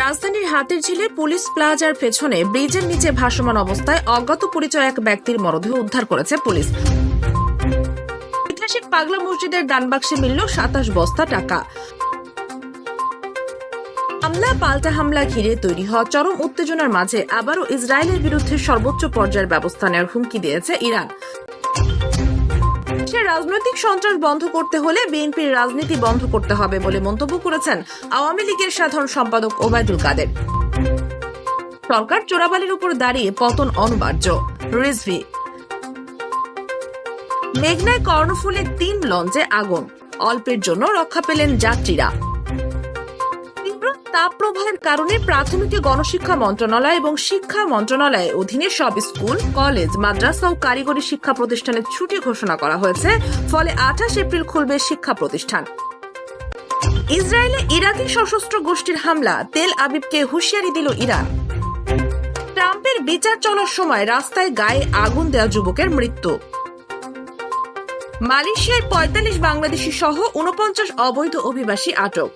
রাজধানীর হাতের ঝিলে পুলিশ প্লাজার পেছনে ব্রিজের নিচে ভাসমান অবস্থায় অজ্ঞাত পরিচয় এক ব্যক্তির মরদেহ উদ্ধার করেছে পুলিশ। ঐতিহাসিক পাগলা মসজিদের ডানবাক্সে মিলল সাতাশ বস্তা টাকা। হামলা, পাল্টা হামলা ঘিরে তৈরি হওয়া চরম উত্তেজনার মাঝে আবারও ইসরায়েলের বিরুদ্ধে সর্বোচ্চ পর্যায়ের ব্যবস্থা নেওয়ার হুমকি দিয়েছে ইরান। দেশের রাজনৈতিক সন্ত্রাস বন্ধ করতে হলে বিএনপির রাজনীতি বন্ধ করতে হবে বলে মন্তব্য করেছেন আওয়ামী লীগের সাধারণ সম্পাদক ওবায়দুল কাদের। সরকার চোরাবালির উপর দাঁড়িয়ে পতন অনিবার্য। রিজভি। মেঘনায় কর্ণফুলে তিন লঞ্চে আগুন। অল্পের জন্য রক্ষা পেলেন যাত্রীরা। তাপপ্রবাহের কারণে প্রাথমিক গণশিক্ষা মন্ত্রণালয় এবং শিক্ষা মন্ত্রণালয়ের অধীনে সব স্কুল, কলেজ, মাদ্রাসা ও কারিগরি শিক্ষা প্রতিষ্ঠানের ছুটি ঘোষণা করা হয়েছে। ফলে আঠাশ এপ্রিল খুলবে শিক্ষা প্রতিষ্ঠান। ইসরায়েলে ইরাকি সশস্ত্র গোষ্ঠীর হামলা, তেল আবিবকে হুঁশিয়ারি দিল ইরান। ট্রাম্পের বিচার চলার সময় রাস্তায় গায়ে আগুন দেওয়া যুবকের মৃত্যু। মালয়েশিয়ায় পঁয়তাল্লিশ বাংলাদেশি সহ উনপঞ্চাশ অবৈধ অভিবাসী আটক।